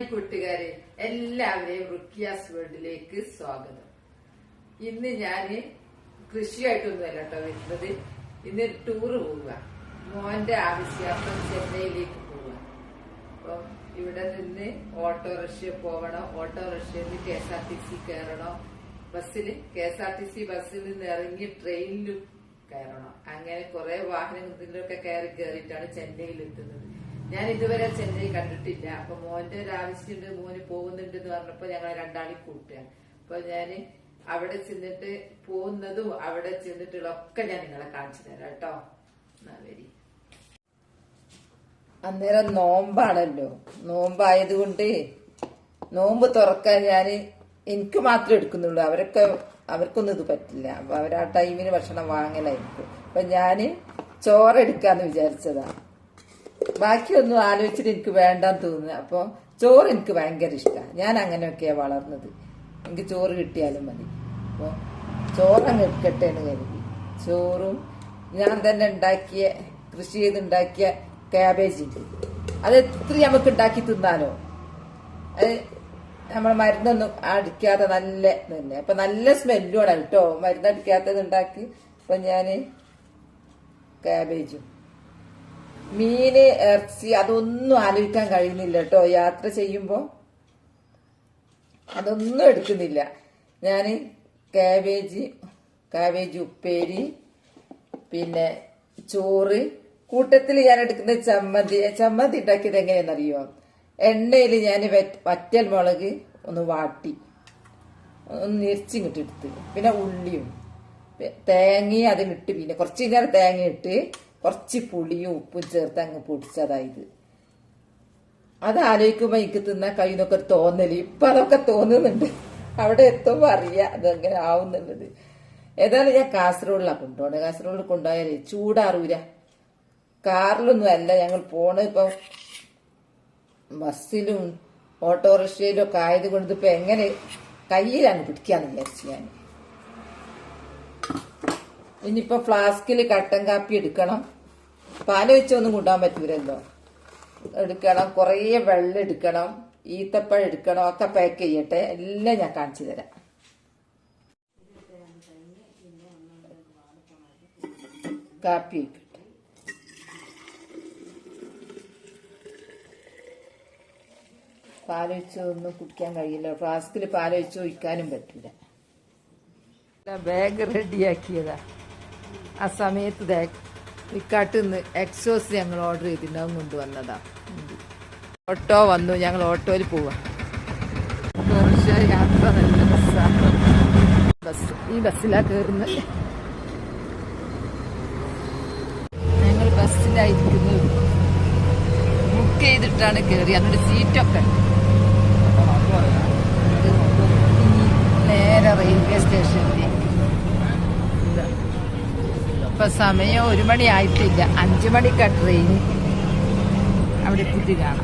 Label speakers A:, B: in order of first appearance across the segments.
A: കൂട്ടുകാരെ എല്ലാവരെയും റുക്കിയാസ് വേൾഡിലേക്ക് സ്വാഗതം. ഇന്ന് ഞാൻ കൃഷിയായിട്ടൊന്നുമല്ല കേട്ടോ വരുന്നത്. ഇന്ന് ടൂറ് പോവുക. മോന്റെ ആവശ്യാർത്ഥം ചെന്നൈയിലേക്ക് പോവുക. അപ്പം ഇവിടെ നിന്ന് ഓട്ടോറിക്ഷ പോകണം ഓട്ടോറിക്ഷയിൽ നിന്ന് K S R T C കയറണം. ബസ്സിൽ K S R T C ബസ്സിൽ നിന്ന് ഇറങ്ങി ട്രെയിനിലും കയറണം. അങ്ങനെ കുറെ വാഹനങ്ങളിലൊക്കെ കയറി കയറിയിട്ടാണ് ചെന്നൈയിൽ എത്തുന്നത്. ഞാൻ ഇതുവരെ ചെന്നൈ കണ്ടിട്ടില്ല. അപ്പൊ മോന്റെ ഒരു ആവശ്യമുണ്ട് മോന് പോകുന്നുണ്ട് എന്ന് പറഞ്ഞപ്പോ ഞങ്ങൾ രണ്ടാളി കൂട്ടുക അപ്പൊ ഞാൻ അവിടെ ചെന്നിട്ട് പോകുന്നതും അവിടെ ചെന്നിട്ടുള്ള ഒക്കെ ഞാൻ നിങ്ങളെ കാണിച്ചു തരാം കേട്ടോ. അന്നേരം നോമ്പാണല്ലോ. നോമ്പായതുകൊണ്ട് നോമ്പ് തുറക്കാൻ ഞാൻ എനിക്ക് മാത്രമേ എടുക്കുന്നുള്ളൂ. അവരൊക്കെ അവർക്കൊന്നും ഇത് പറ്റില്ല. അപ്പൊ അവർ ആ ടൈമിന് ഭക്ഷണം വാങ്ങലായിരിക്കും. അപ്പൊ ഞാൻ ചോറെടുക്കാന്ന് വിചാരിച്ചതാ. ബാക്കിയൊന്നും ആലോചിച്ചിട്ട് എനിക്ക് വേണ്ടാന്ന് തോന്നുന്നു. അപ്പൊ ചോറ് എനിക്ക് ഭയങ്കര ഇഷ്ടമാണ് ഞാൻ അങ്ങനെയൊക്കെയാ വളർന്നത്. എനിക്ക് ചോറ് കിട്ടിയാലും മതി. അപ്പൊ ചോറങ്ങ് എടുക്കട്ടെ എന്ന് കരുതി. ചോറും ഞാൻ തന്നെ ഉണ്ടാക്കിയ കൃഷി ചെയ്തുണ്ടാക്കിയ ക്യാബേജ് ഉണ്ട് അത് എത്ര നമുക്ക് ഉണ്ടാക്കി തിന്നാലോ? അത് നമ്മൾ മരുന്നൊന്നും അടിക്കാതെ നല്ല തന്നെ. അപ്പൊ നല്ല സ്മെല്ലുമാണ് കേട്ടോ. മരുന്നടിക്കാത്തത് ഉണ്ടാക്കി. അപ്പൊ ഞാൻ ക്യാബേജും മീന് ഇറച്ചി അതൊന്നും ആലോചിക്കാൻ കഴിയുന്നില്ല കേട്ടോ. യാത്ര ചെയ്യുമ്പോ അതൊന്നും എടുക്കുന്നില്ല. ഞാൻ കാബേജ് കാബേജ് ഉപ്പേരി പിന്നെ ചോറ്. കൂട്ടത്തിൽ ഞാൻ എടുക്കുന്ന ചമ്മന്തി ചമ്മന്തി ഉണ്ടാക്കിയത് എങ്ങനെയാണെന്നറിയോ? എണ്ണയിൽ ഞാൻ വറ്റൽ മുളക് ഒന്ന് വാട്ടി. ഒന്ന് ഞെരിച്ചിങ്ങിട്ട് എടുത്ത്. പിന്നെ ഉള്ളിയും. തേങ്ങയും അതിലിട്ട് പിന്നെ കുറച്ച് നേരം തേങ്ങ ഇട്ട് കുറച്ച് പുളിയും ഉപ്പും ചേർത്ത് അങ്ങ് പൊടിച്ചതായത് അത് ആലോചിക്കുമ്പോ എനിക്ക് തിന്നാൻ കഴിയുന്നൊക്കെ ഒരു തോന്നൽ. ഇപ്പൊ അതൊക്കെ തോന്നുന്നുണ്ട്. അവിടെ എത്തുമ്പോ അറിയാം അതെങ്ങനെ ആവുന്നുള്ളത്. ഏതായാലും ഞാൻ കാസർഗോഡിലാണ് കൊണ്ടുപോകണത് കാസർഗോഡിൽ കൊണ്ടുപോയാലേ ചൂടാറൂല. കാറിലൊന്നും അല്ല. ഞങ്ങൾ പോണ ഇപ്പൊ ബസ്സിലും ഓട്ടോറിക്ഷയിലും ഒക്കെ ആയത് കൊണ്ട് ഇപ്പൊ എങ്ങനെ കയ്യിലാണ് പിടിക്കാന്ന് വിചാരിച്ചു ഞാൻ ഇനിയിപ്പോ ഫ്ലാസ്കിൽ കട്ടൻ കാപ്പി എടുക്കണം. പാൽ വെച്ചൊന്നും കൊണ്ടുപോകാൻ പറ്റൂലല്ലോ. എടുക്കണം കുറേ വെള്ളം എടുക്കണം ഈത്തപ്പഴം എടുക്കണം ഒക്കെ പാക്ക് ചെയ്യട്ടെ. എല്ലാം ഞാൻ കാണിച്ചു തരാം. കാപ്പി വെച്ച് ഒന്നും കുടിക്കാൻ കഴിയില്ല. ഫ്ലാസ്കിൽ പാൽ വെച്ച് ഒഴിക്കാനും പറ്റൂല. ബാഗ് റെഡിയാക്കിയതാ. ആ സമയത്ത് ഫ്ലിപ്കാർട്ടിൽ നിന്ന് എക്സോസ് ഞങ്ങൾ ഓർഡർ ചെയ്തിട്ടുണ്ടാവും കൊണ്ടുവന്നതാ. ഓട്ടോ വന്നു. ഞങ്ങൾ ഓട്ടോയിൽ പോവാം. യാത്ര നല്ല ബസ്സാണ് ബസ്. ഈ ബസ്സിലാണ് കയറുന്നത് ഞങ്ങൾ ബസ്സിലായിരിക്കുന്നത് ബുക്ക് ചെയ്തിട്ടാണ് കയറി അതിന്റെ സീറ്റൊക്കെ. നേരെ റെയിൽവേ സ്റ്റേഷനിലേക്ക് ഇപ്പൊ സമയം ഒരു മണി ആയിട്ടില്ല. അഞ്ചു മണിക്കാ ട്രെയിൻ അവിടെ എത്തിയിട്ട് കാണാം.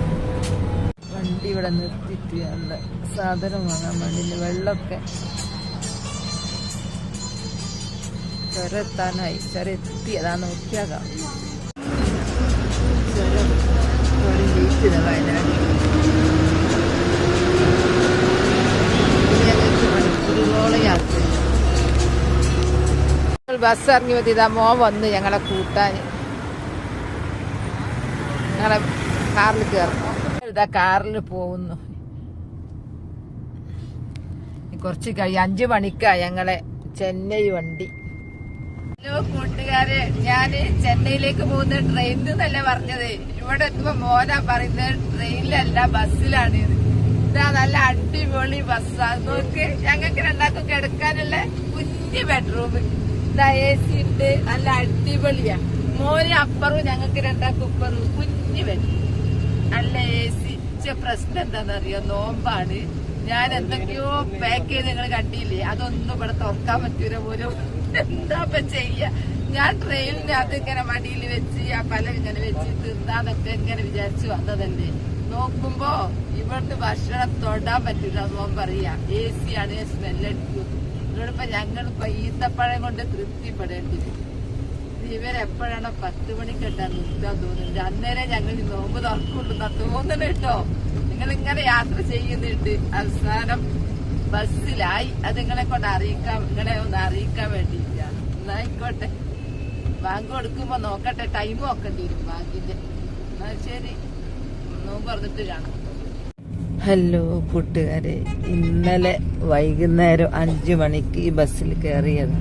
A: വണ്ടി ഇവിടെ നിർത്തിയിട്ട് നല്ല സാധനം വാങ്ങാൻ വേണ്ടി വെള്ളമൊക്കെ ചെറുത്താനായി ചെറിയ എത്തിയതാ എത്തി ബസ് ഇറങ്ങി മതി മോൻ വന്ന് ഞങ്ങളെ കൂട്ടാൻ. ഞങ്ങളെ കാറിൽ കയറുന്നു ഇതാ കാറിൽ പോകുന്നു. കുറച്ച് കഴിയും അഞ്ചു മണിക്കാ ഞങ്ങളെ ചെന്നൈ വണ്ടി. ഹലോ കൂട്ടുകാരെ ഞാൻ ചെന്നൈയിലേക്ക് പോകുന്ന ട്രെയിനിൽ നിന്നല്ല പറഞ്ഞത്. ഇവിടെ എത്തുമ്പോ മോനാ പറയുന്നത് ട്രെയിനിലല്ല ബസ്സിലാണ് ഇത് നല്ല അടിപൊളി ബസ്സാ. നോക്ക് ഞങ്ങൾക്ക് രണ്ടാക്കും കിടക്കാനുള്ള കുഞ്ഞു ബെഡ്റൂം എ സി ഉണ്ട് നല്ല അടിപൊളിയാ. മോന് അപ്പറും ഞങ്ങൾക്ക് രണ്ടാക്കും ഇപ്പറും കുഞ്ഞു വരും. നല്ല എ സി പ്രശ്നം എന്താണെന്നറിയോ? നോമ്പാണ്. ഞാൻ എന്തൊക്കെയോ പാക്ക് ചെയ്ത് നിങ്ങൾ കണ്ടില്ലേ? അതൊന്നും ഇവിടെ തുറക്കാൻ പറ്റൂല പോലും എന്താ ഇപ്പൊ ചെയ്യ? ഞാൻ ട്രെയിനിനകത്ത് ഇങ്ങനെ മടിയിൽ വെച്ച് ആ പല ഇങ്ങനെ വെച്ച് തിന്നാന്നൊക്കെ ഇങ്ങനെ വിചാരിച്ചു വന്നതല്ലേ. നോക്കുമ്പോ ഇവിടുന്ന് ഭക്ഷണം തൊടാൻ പറ്റില്ല നോമ്പ് പറയാ. എ സി ആണ് സ്മെല്ലടിക്കും ഇവിടിപ്പോ ഞങ്ങളിപ്പോ ഈത്തപ്പഴം കൊണ്ട് തൃപ്തിപ്പെടേണ്ടി വരും ഇവരെപ്പോഴാണ് പത്ത് മണിക്കെട്ടാ നിർത്താൻ തോന്നുന്നത്? അന്നേരം ഞങ്ങൾ നോമ്പ് തുറക്കുള്ളൂ തോന്നണ കേട്ടോ. നിങ്ങൾ നിങ്ങളിങ്ങനെ യാത്ര ചെയ്യുന്നുണ്ട്. അവസാനം ബസ്സിലായി. അത് നിങ്ങളെ കൊണ്ട് അറിയിക്കാൻ നിങ്ങളെ ഒന്ന് അറിയിക്കാൻ വേണ്ടിയിട്ടാണ് എന്നായിക്കോട്ടെ. ബാങ്ക് കൊടുക്കുമ്പോ നോക്കട്ടെ. ടൈം നോക്കേണ്ടി വരും ബാങ്കിന്റെ. എന്നാ ശരി. നോമ്പ് പറഞ്ഞിട്ട് കാണാം. ഹലോ കൂട്ടുകാരെ. ഇന്നലെ വൈകുന്നേരം അഞ്ചു മണിക്ക് ഈ ബസ്സിൽ കയറിയത്.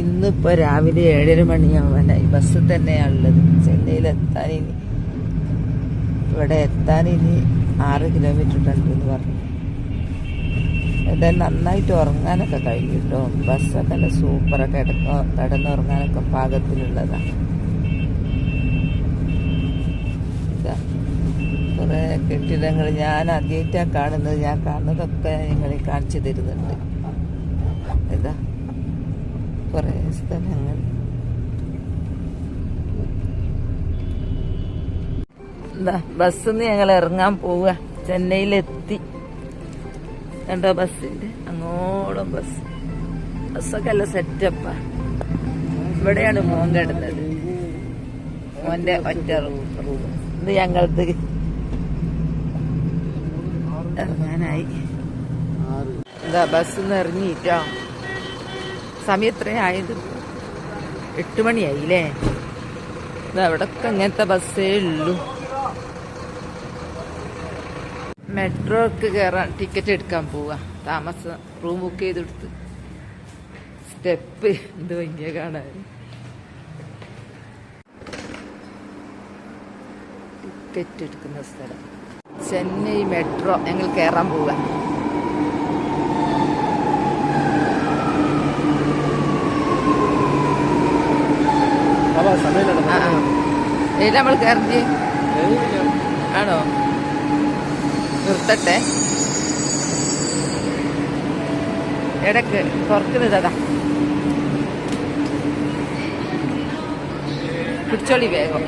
A: ഇന്നിപ്പോ രാവിലെ ഏഴര ഈ ബസ് തന്നെയാണുള്ളത് ചെന്നൈയിൽ എത്താൻ ഇനി ഇവിടെ എത്താൻ ഇനി ആറ് കിലോമീറ്റർ ഉണ്ട് എന്ന് പറഞ്ഞു. എന്തായാലും നന്നായിട്ട് ഉറങ്ങാനൊക്കെ കഴിഞ്ഞു കേട്ടോ. ബസ്സൊക്കെ സൂപ്പറൊക്കെ കിടക്ക കിടന്നുറങ്ങാനൊക്കെ പാകത്തിലുള്ളതാണ് ഇതാ കുറേ കെട്ടിടങ്ങൾ ഞാൻ ആദ്യമായിട്ടാണ് കാണുന്നത് ഞാൻ കാണുന്നതൊക്കെ നിങ്ങളെ കാണിച്ചു തരുന്നുണ്ട്. ഇതാ കുറേ സ്ഥലങ്ങൾ. ബസ്സിന്ന് ഞങ്ങൾ ഇറങ്ങാൻ പോവുക. ചെന്നൈയിലെത്തി. കണ്ടോ ബസ്സിന്റെ അങ്ങോളം ബസ്. ബസ്സൊക്കെ അല്ല സെറ്റപ്പാ. ഇവിടെയാണ് മോൻ കിടന്നത്. മോന്റെ ഒറ്റ റൂം. ഇത് ഞങ്ങളത് ഇറങ്ങാനായി. എന്താ ബസ് ഇറങ്ങിയിട്ടോ. സമയം എത്രയായത് എട്ട് മണിയായില്ലേ? ഇത് അവിടൊക്കെ അങ്ങനത്തെ ബസ്സേ ഉള്ളൂ. മെട്രോക്ക് കയറാൻ ടിക്കറ്റ് എടുക്കാൻ പോവാ. താമസം റൂം ബുക്ക് ചെയ്തെടുത്ത്. സ്റ്റെപ്പ് എന്ത് വലിയ കാണാൻ. ടിക്കറ്റ് എടുക്കുന്ന സ്ഥലം. ചെന്നൈ മെട്രോ ഞങ്ങൾ കയറാൻ പോവുക. നമ്മൾ കയറി ആണോ? നിർത്തട്ടെ. ഇടയ്ക്ക് തുറക്കുന്നതാ പിടിച്ചോളി വേഗം.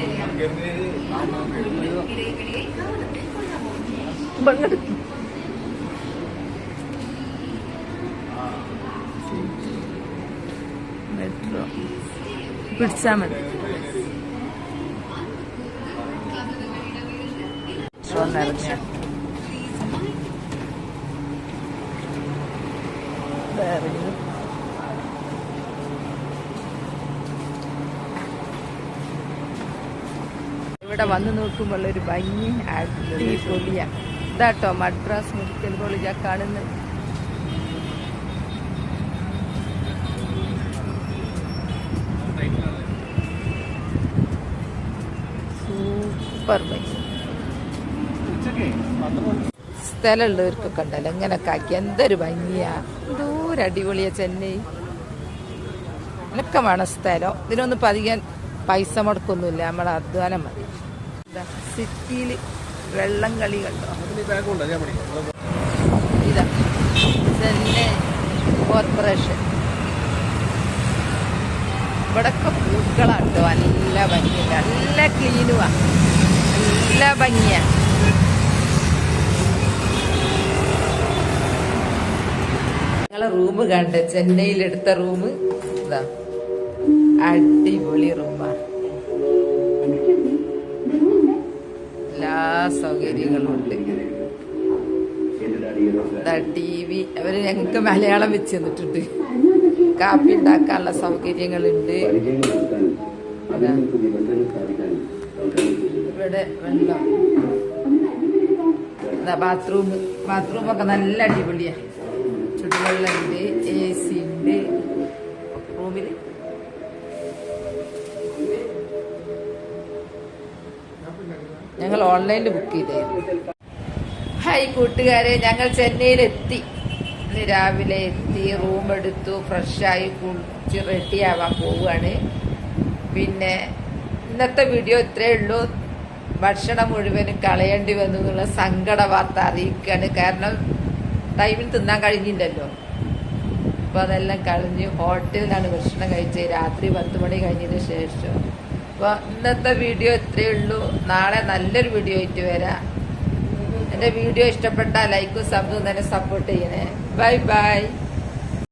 A: മെട്രോ പിടിച്ചാ മതി ഇറങ്ങി ഇവിടെ വന്ന് നോക്കുമ്പോൾ ഒരു ഭംഗി അടിപൊളിയാ ഇതാട്ടോ മദ്രാസ് മെഡിക്കൽ കോളേജാ കാണുന്നത്. സൂപ്പർ ബൈക്ക് സ്ഥലമുള്ളവർക്കൊക്കെ ഉണ്ടല്ലോ ഇങ്ങനൊക്കെ ആക്കി. എന്തൊരു ഭംഗിയാ. എന്തോരം അടിപൊളിയാ ചെന്നൈ. ഇതിനൊക്കെ വേണം സ്ഥലം. ഇതിനൊന്നും അധികം പൈസ മുടക്കൊന്നുമില്ല. നമ്മൾ അധ്വാനം മതി. സിറ്റിയിൽ വെള്ളം കളി കണ്ടോ ഇതാ. കോർപ്പറേഷൻ ഇവിടൊക്കെ പൂക്കളാട്ടോ നല്ല ഭംഗി നല്ല ക്ലീനുവാ. നല്ല ഭംഗിയാ. ഞങ്ങളെ റൂം കണ്ട് ചെന്നൈയിൽ എടുത്ത റൂം ഇതാ. അടിപൊളി റൂമാ എല്ലാ സൗകര്യങ്ങളും ഉണ്ട് ഇതാ ടി വി അവർ ഞങ്ങൾക്ക് മലയാളം വെച്ച് തന്നിട്ടുണ്ട്. കാപ്പി ഉണ്ടാക്കാനുള്ള സൗകര്യങ്ങളുണ്ട്. ഇവിടെ വെള്ളം. ബാത്റൂം ബാത്റൂമൊക്കെ നല്ല അടിപൊളിയാ. ചുടുവെള്ളമുണ്ട്. ഞങ്ങൾ ഓൺലൈനിൽ ബുക്ക് ചെയ്തായിരുന്നു ഹായ് കൂട്ടുകാരെ ഞങ്ങൾ ചെന്നൈയിലെത്തി. ഇന്ന് രാവിലെ എത്തി റൂം എടുത്തു ഫ്രഷായി കുളിച്ച് റെഡി ആവാൻ പോവുകയാണ്. പിന്നെ ഇന്നത്തെ വീഡിയോ ഇത്രയേ ഉള്ളൂ. ഭക്ഷണം മുഴുവനും കളയേണ്ടി വന്നു എന്നുള്ള സങ്കട വാർത്ത അറിയിക്കുകയാണ്. കാരണം ടൈമിൽ തിന്നാൻ കഴിഞ്ഞില്ലല്ലോ. അപ്പോൾ അതെല്ലാം കളഞ്ഞ് ഹോട്ടലിലാണ് ഭക്ഷണം കഴിച്ചത്. രാത്രി പത്ത് മണി കഴിഞ്ഞതിന് ശേഷം. അപ്പോൾ ഇന്നത്തെ വീഡിയോ ഇത്രയേ ഉള്ളൂ. നാളെ നല്ലൊരു വീഡിയോ ആയിട്ട് വരാം. എന്റെ വീഡിയോ ഇഷ്ടപ്പെട്ടാൽ ലൈക്കും സബും തന്നെ സപ്പോർട്ട് ചെയ്യണേ. Bye bye